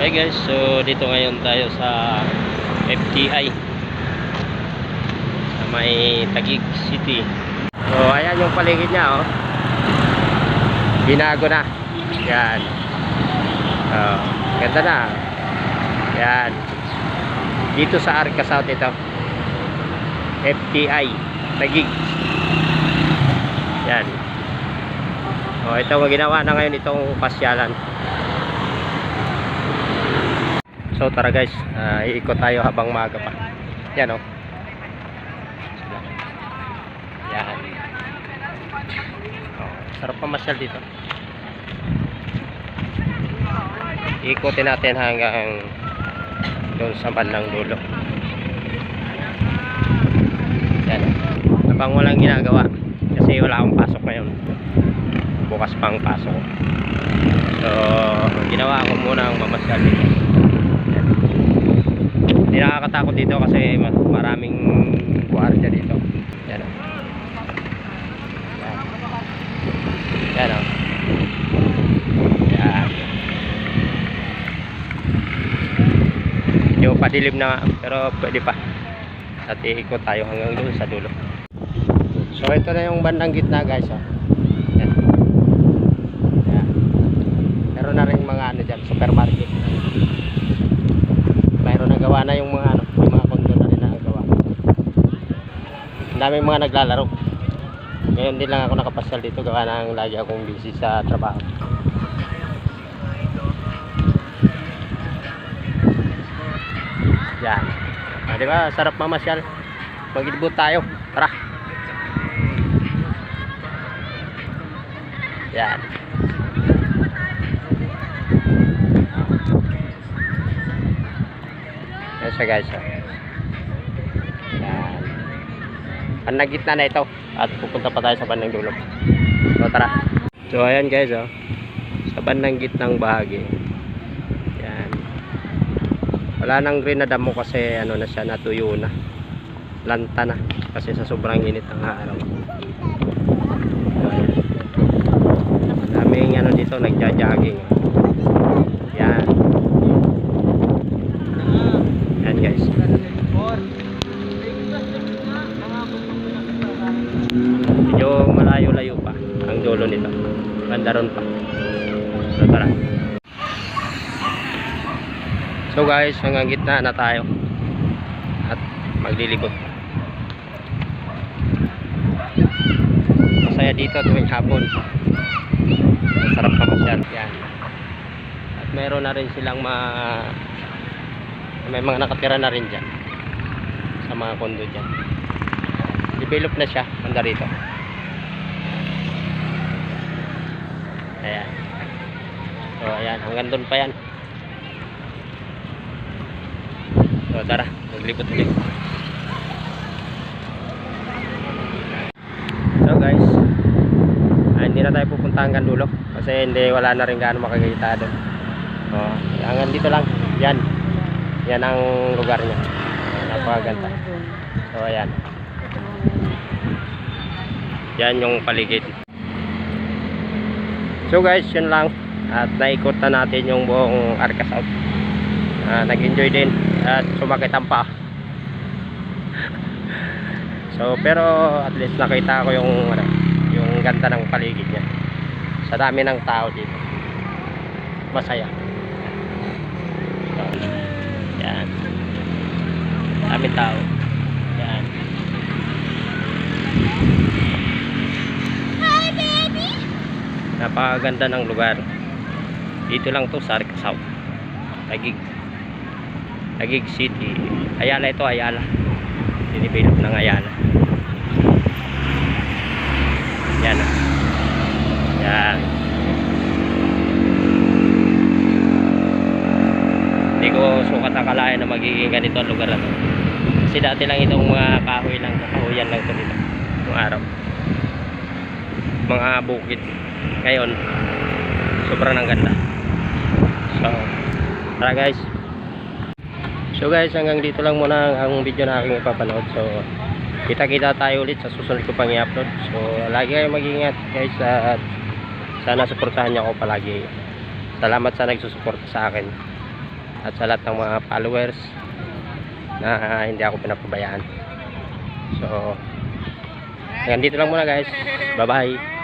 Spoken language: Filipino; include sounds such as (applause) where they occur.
Hey guys, so dito ngayon tayo sa FTI sa may Taguig City. So ayan yung paligid niya oh. Binago na. Yan. Oh, ganda na. Yan. Dito sa Arca South ito. FTI Taguig. Yan. Oh, ito ang ginawa na ngayon itong pasyalan. So tara guys, ah, iikot tayo habang maaga pa. Yan oh. Yan. Oh, sarap pamasyal dito. Ikutin natin hanggang doon sa bandang dulo. Yan. Habang walang ginagawa kasi wala akong pasok ngayon. Bukas pang pasok. So, ginawa ko muna ang mamasyal dito. Hindi nakakatakot dito kasi ma- maraming gwardiya dito. Yan o. Yan. Yan o. Yan. Medyo padilim na pero pwede pa. At iikot tayo hanggang doon sa dulo. So ito na yung bandang gitna guys. Oh. Yan. Yan. Meron na rin mga ano dyan, supermarket. Mayroon na gawa na yung mga ano, yung mga kondo na rin nagawa. Daming mga naglalaro. Ngayon din lang ako nakapasyal dito gawa ng lagi akong busy sa trabaho. Yan. Ah, di ba? Sarap mamasyal. Mag-ibot tayo. Tara. Yan. Yan siya guys. oh. Yan. Ang nagitna na ito. At pupunta pa tayo sa bandang dulo. So tara. So ayan guys oh. Sa bandang gitnang bahagi. Yan. Wala nang green na damo kasi ano na siya natuyo na. Lanta na. Kasi sa sobrang init ng araw. Yan. Daming ano dito nagja-jogging. Yan. Yan guys. Medyo malayo-layo pa ang dulo nito. Banda ron pa. So tara. So guys, hanggang gitna na tayo. At maglilibot. Masaya dito tuwing hapon. Ang sarap pa masyal. Yan. At meron na rin silang mga may mga nakatira na rin dyan sa mga kondo dyan develop na siya banda rito ayan. So ayan. Hanggang doon pa yan. So tara. Maglipot ulit. So guys. Ah, hindi na tayo pupunta hanggang dulo. Kasi hindi wala na rin gaano makakita doon. Oh, hanggang dito lang. Yan. Yan ang lugar niya. Napakaganda. So ayan. Yan yung paligid so guys yun lang. At naikot na natin yung buong Arca South. Ah, nag enjoy din. At sumakit ang pa (laughs) so pero at least nakita ko yung ano, yung ganda ng paligid niya. Sa dami ng tao dito. Masaya. So, yan. Daming tao yan napakaganda ng lugar. Dito lang to sa Arca South. Tagig. Tagig City. Ayala ito Ayala. Dinivelop ng Ayala. Yan. Yan. Hindi ko sukat akalain na magiging ganito ang lugar na to kasi dati lang itong mga kahoy lang kahoyan lang to dito yung araw. Mga bukid ngayon sobrang ang ganda so tara guys so guys hanggang dito lang muna ang video na aking ipapanood so kita kita tayo ulit sa susunod ko pang i-upload so lagi kayo mag-ingat guys at sana suportahan niyo ako palagi salamat sa nagsusuporta sa akin at sa lahat ng mga followers na ah, hindi ako pinapabayaan. So, hanggang dito lang muna guys. Bye-bye.